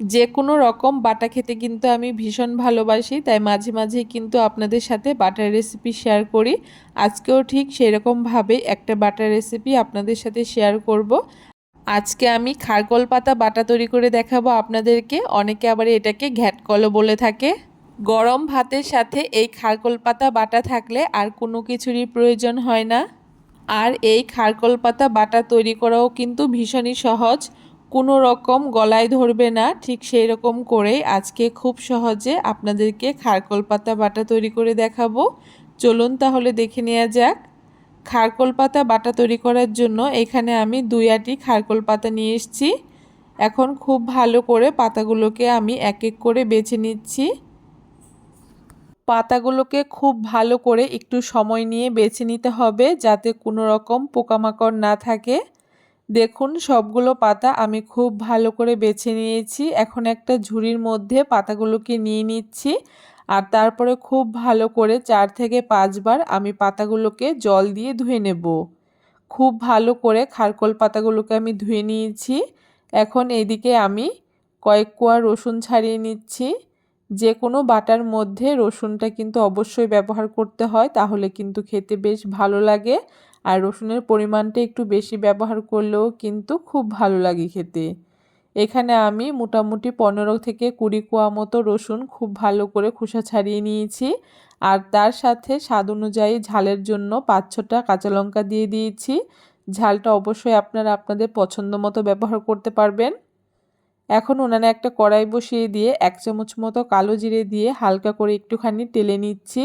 যে কোনো রকম বাটা খেতে কিন্তু আমি ভীষণ ভালোবাসি, তাই মাঝে মাঝে কিন্তু আপনাদের সাথে বাটার রেসিপি শেয়ার করি। আজকেও ঠিক সেরকমভাবে একটা বাটার রেসিপি আপনাদের সাথে শেয়ার করব। আজকে আমি খারকল পাতা বাটা তৈরি করে দেখাবো আপনাদেরকে। অনেকে আবার এটাকে ঘ্যাটকলও বলে থাকে। গরম ভাতের সাথে এই খারকল পাতা বাটা থাকলে আর কোনো কিছুরই প্রয়োজন হয় না। আর এই খারকল পাতা বাটা তৈরি করাও কিন্তু ভীষণই সহজ। কোনো রকম গলায় ধরবে না, ঠিক সেই রকম করেই আজকে খুব সহজে আপনাদেরকে খারকল পাতা বাটা তৈরি করে দেখাবো। চলুন তাহলে দেখে নেওয়া যাক। খারকল পাতা বাটা তৈরি করার জন্য এখানে আমি দুই আটি খারকল পাতা নিয়ে এসেছি। এখন খুব ভালো করে পাতাগুলোকে আমি এক এক করে বেছে নিচ্ছি। পাতাগুলোকে খুব ভালো করে একটু সময় নিয়ে বেছে নিতে হবে যাতে কোনো রকম পোকামাকড় না থাকে। দেখুন, সবগুলো পাতা আমি খুব ভালো করে বেছে নিয়েছি। এখন একটা ঝুড়ির মধ্যে পাতাগুলোকে নিয়ে নিচ্ছি আর তারপরে খুব ভালো করে চার থেকে পাঁচবার আমি পাতাগুলোকে জল দিয়ে ধুয়ে নেব। খুব ভালো করে খারকোল পাতাগুলোকে আমি ধুয়ে নিয়েছি। এখন এদিকে আমি কয়েক কোয়া রসুন ছাড়িয়ে নিচ্ছি। যে কোনো বাটার মধ্যে রসুনটা কিন্তু অবশ্যই ব্যবহার করতে হয়, তাহলে কিন্তু খেতে বেশ ভালো লাগে। আর রসুনের পরিমাণটা একটু বেশি ব্যবহার করলেও কিন্তু খুব ভালো লাগে খেতে। এখানে আমি মোটামুটি পনেরো থেকে কুড়ি কোয়া মতো রসুন খুব ভালো করে খোসা ছাড়িয়ে নিয়েছি। আর তার সাথে স্বাদ অনুযায়ী ঝালের জন্য পাঁচ ছটা কাঁচা লঙ্কা দিয়ে দিয়েছি। ঝালটা অবশ্যই আপনারা আপনাদের পছন্দ মতো ব্যবহার করতে পারবেন। এখন উনানে একটা কড়াই বসিয়ে দিয়ে এক চামচ মতো কালো জিরে দিয়ে হালকা করে একটুখানি টেলে নিচ্ছি।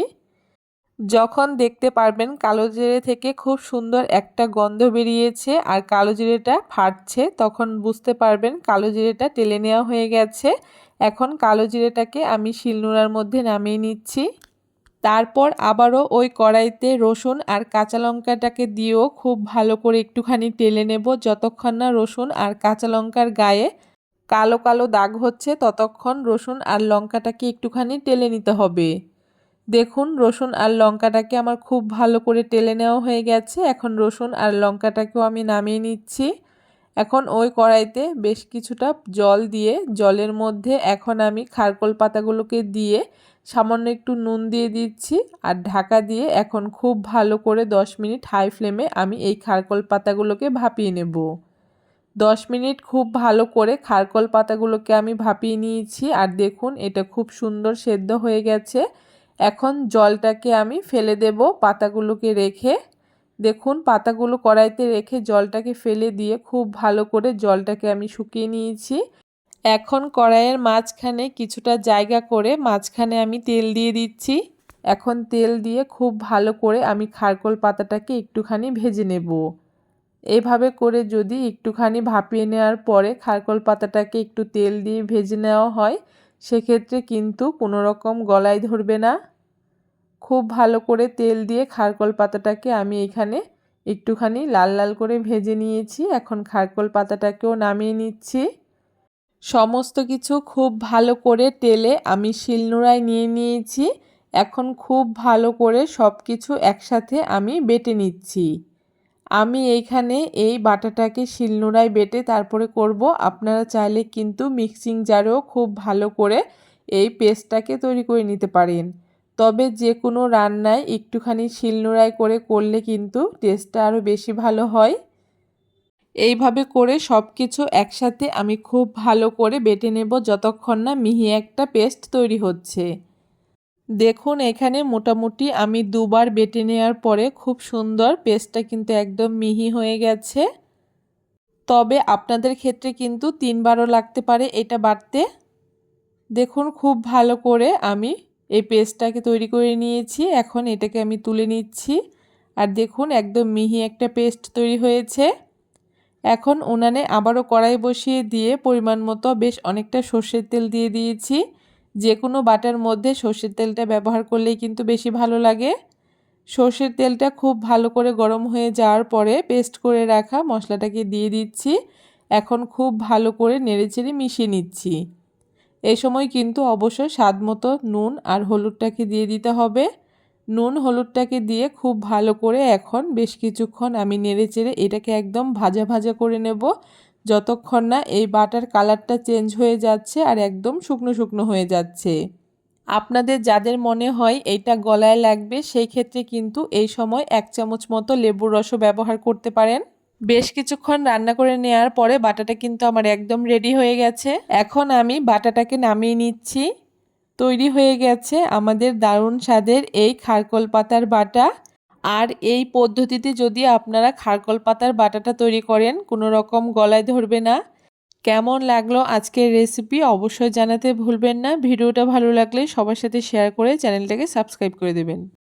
যখন দেখতে পারবেন কালো জিরে থেকে খুব সুন্দর একটা গন্ধ বেরিয়েছে আর কালো জিরেটা ফাটছে, তখন বুঝতে পারবেন কালো জিরেটা টেলে নেওয়া হয়ে গেছে। এখন কালো জিরেটাকে আমি শিলনোড়ার মধ্যে নামিয়ে নিচ্ছি। তারপর আবারও ওই কড়াইতে রসুন আর কাঁচা লঙ্কাটাকে দিয়েও খুব ভালো করে একটুখানি টেলে নেব। যতক্ষণ না রসুন আর কাঁচা লঙ্কার গায়ে কালো কালো দাগ হচ্ছে, ততক্ষণ রসুন আর লঙ্কাটাকে একটুখানি টেলে নিতে হবে। দেখুন, রসুন আর লঙ্কাটাকে আমার খুব ভালো করে টেলে নেওয়া হয়ে গেছে। এখন রসুন আর লঙ্কাটাকেও আমি নামিয়ে নিচ্ছি। এখন ওই কড়াইতে বেশ কিছুটা জল দিয়ে, জলের মধ্যে এখন আমি খারকোল পাতাগুলোকে দিয়ে সামান্য একটু নুন দিয়ে দিচ্ছি আর ঢাকা দিয়ে এখন খুব ভালো করে দশ মিনিট হাই ফ্লেমে আমি এই খারকোল পাতাগুলোকে ভাপিয়ে নেব। দশ মিনিট খুব ভালো করে খারকোল পাতাগুলোকে আমি ভাপিয়ে নিয়েছি আর দেখুন, এটা খুব সুন্দর সেদ্ধ হয়ে গেছে। এখন জলটাকে আমি ফেলে দেব পাতাগুলোকে রেখে। দেখুন, পাতাগুলো কড়াইতে রেখে জলটাকে ফেলে দিয়ে খুব ভালো করে জলটাকে আমি শুকিয়ে নিয়েছি। এখন কড়াইয়ের মাঝখানে কিছুটা জায়গা করে মাঝখানে আমি তেল দিয়ে দিচ্ছি। এখন তেল দিয়ে খুব ভালো করে আমি খারকোল পাতাটাকে একটুখানি ভেজে নেব। এভাবে করে যদি একটুখানি ভাপিয়ে নেওয়ার পরে খারকোল পাতাটাকে একটু তেল দিয়ে ভেজে নেওয়া হয় সেক্ষেত্রে কিন্তু কোনো রকম গলায় ধরবে না। খুব ভালো করে তেল দিয়ে খারকল পাতাটাকে আমি এখানে একটুখানি লাল লাল করে ভেজে নিয়েছি। এখন খারকল পাতাটাকেও নামিয়ে নিচ্ছি। সমস্ত কিছু খুব ভালো করে তেলে আমি শিলনোড়ায় নিয়ে নিয়েছি। এখন খুব ভালো করে সব কিছু একসাথে আমি বেটে নিচ্ছি। আমি এইখানে এই বাটাটাকে শিলনোড়ায় বেটে তারপরে করব। আপনারা চাইলে কিন্তু মিক্সিং জারেও খুব ভালো করে এই পেস্টটাকে তৈরি করে নিতে পারেন। তবে যে কোনো রান্নায় একটুখানি শিলনোড়ায় করে করলে কিন্তু টেস্টটা আরও বেশি ভালো হয়। এইভাবে করে সব কিছু একসাথে আমি খুব ভালো করে বেটে নেব যতক্ষণ না মিহি একটা পেস্ট তৈরি হচ্ছে। দেখুন, এখানে মোটামুটি আমি দুবার বেটে নেওয়ার পরে খুব সুন্দর পেস্টটা কিন্তু একদম মিহি হয়ে গেছে। তবে আপনাদের ক্ষেত্রে কিন্তু তিনবারও লাগতে পারে এটা বাড়তে। দেখুন, খুব ভালো করে আমি এই পেস্টটাকে তৈরি করে নিয়েছি। এখন এটাকে আমি তুলে নিচ্ছি। আর দেখুন, একদম মিহি একটা পেস্ট তৈরি হয়েছে। এখন উনানে আবারও কড়াই বসিয়ে দিয়ে পরিমাণ মতো বেশ অনেকটা সর্ষের তেল দিয়ে দিয়েছি। যে কোনো বাটার মধ্যে সর্ষের তেলটা ব্যবহার করলেই কিন্তু বেশি ভালো লাগে। সর্ষের তেলটা খুব ভালো করে গরম হয়ে যাওয়ার পরে পেস্ট করে রাখা মশলাটাকে দিয়ে দিচ্ছি। এখন খুব ভালো করে নেড়েচেড়ে মিশিয়ে নিচ্ছি। এ সময় কিন্তু অবশ্যই স্বাদ মতো নুন আর হলুদটাকে দিয়ে দিতে হবে। নুন, হলুদটাকে দিয়ে খুব ভালো করে এখন বেশ কিছুক্ষণ আমি নেড়ে চেড়ে এটাকে একদম ভাজা ভাজা করে নেব। যতক্ষণ না এই বাটার কালারটা চেঞ্জ হয়ে যাচ্ছে আর একদম শুকনো শুকনো হয়ে যাচ্ছে। আপনাদের যাদের মনে হয় এইটা গলায় লাগবে, সেই ক্ষেত্রে কিন্তু এই সময় এক চামচ মতো লেবুর রসও ব্যবহার করতে পারেন। বেশ কিছুক্ষণ রান্না করে নেওয়ার পরে বাটাটা কিন্তু আমার একদম রেডি হয়ে গেছে। এখন আমি বাটাটাকে নামিয়ে নিচ্ছি। তৈরি হয়ে গেছে আমাদের দারুণ স্বাদের এই খারকোল পাতার বাটা। আর এই পদ্ধতিতে যদি আপনারা খারকল পাতার বাটাটা তৈরি করেন, কোনো রকম গলায় ধরবে না। কেমন লাগল আজকের রেসিপি অবশ্যই জানাতে ভুলবেন না। ভিডিওটা ভালো লাগলে সবার সাথে শেয়ার করে চ্যানেলটাকে সাবস্ক্রাইব করে দেবেন।